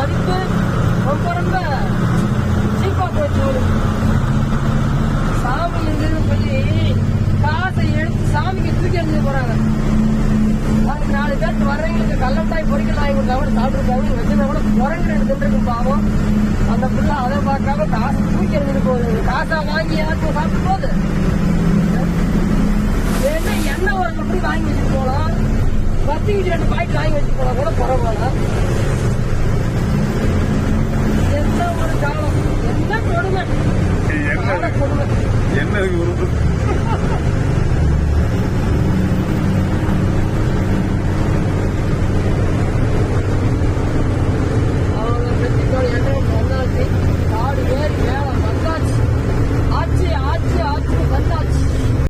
மதிப்பு ரொம்ப ரொம்ப சீப்பாக போச்சு. சாமி இருந்ததுன்னு சொல்லி காசை எடுத்து சாமிக்கு தூக்கி எழுந்து போறாங்க. நாலு பேருக்கு வர்றவங்களுக்கு கள்ளத்தாய் பொறிக்கலாம் இவங்க கூட சாப்பிட்டுருக்காங்க. வச்சிருந்தா கூட குரங்கு ரெண்டு தின்றுக்கும் பாவம். அந்த பிள்ளை அதை பார்க்காம காசு தூக்கி எழுந்து போகுது. காசா வாங்கி எல்லாத்தையும் சாப்பிட்டு போகுது. என்ன ஒரு எப்படி வாங்கி வச்சுட்டு போகலாம்? பத்து ரெண்டு பாய்க்கு வாங்கி வச்சுட்டு போகலாம். கொடுமை என்ன? என்ன இருக்கு உருட்டு?